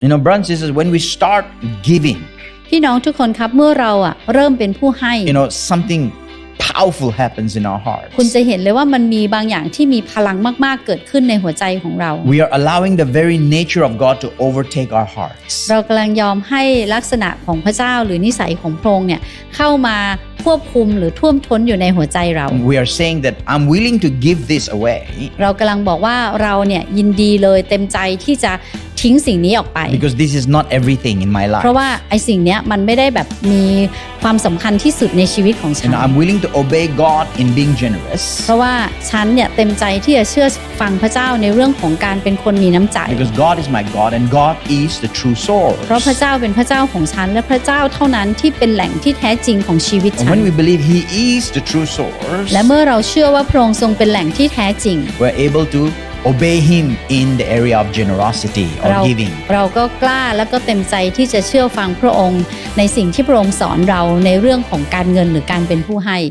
You know, brothers and sisters, when we start giving, พี่น้องทุกคนครับเมื่อเราอะเริ่มเป็นผู้ให้ you know, something powerful happens in our hearts. คุณจะเห็นเลยว่ามันมีบางอย่างที่มีพลังมาก ๆ เกิดขึ้นในหัวใจของเรา We are allowing the very nature of God to overtake our hearts. เรากำลังยอมให้ลักษณะของพระเจ้าหรือนิสัยของพระองค์เนี่ยเข้ามาควบคุมหรือท่วมท้นอยู่ในหัวใจเรา We are saying that I'm willing to give this away เรากำลังบอกว่าเราเนี่ยยินดีเลยเต็มใจที่จะ ทิ้งสิ่งนี้ออกไป because this is not everything in my เพราะ life. ว่าไอ้สิ่งเนี้ยมันไม่ได้แบบมีความสำคัญที่สุดในชีวิตของฉั You น know, I'm willing to obey God in being generous เพราะว่าฉันเนี่ยเต็มใจที่จะเชื่อฟังพระเจ้าในเรื่องของการเป็นคนมีน้ำใจ because God is my God and God is the true เพราะพระ source. เจ้าเป็นพระเจ้าของฉันและพระเจ้าเท่านั้นที่เป็นแหล่งที่แท้จริงของชีวิต And ฉัน when we believe He is the true source, และเมื่อเราเชื่อว่าพระองค์ทรงเป็นแหล่งที่แท้จริง we're able to obey Him in the area of generosity เรา or giving. เราก็กล้าและก็เต็มใจที่จะเชื่อฟังพระองค์ ในสิ่งที่พระองค์สอนเราในเรื่องของการเงินหรือการเป็นผู้ให้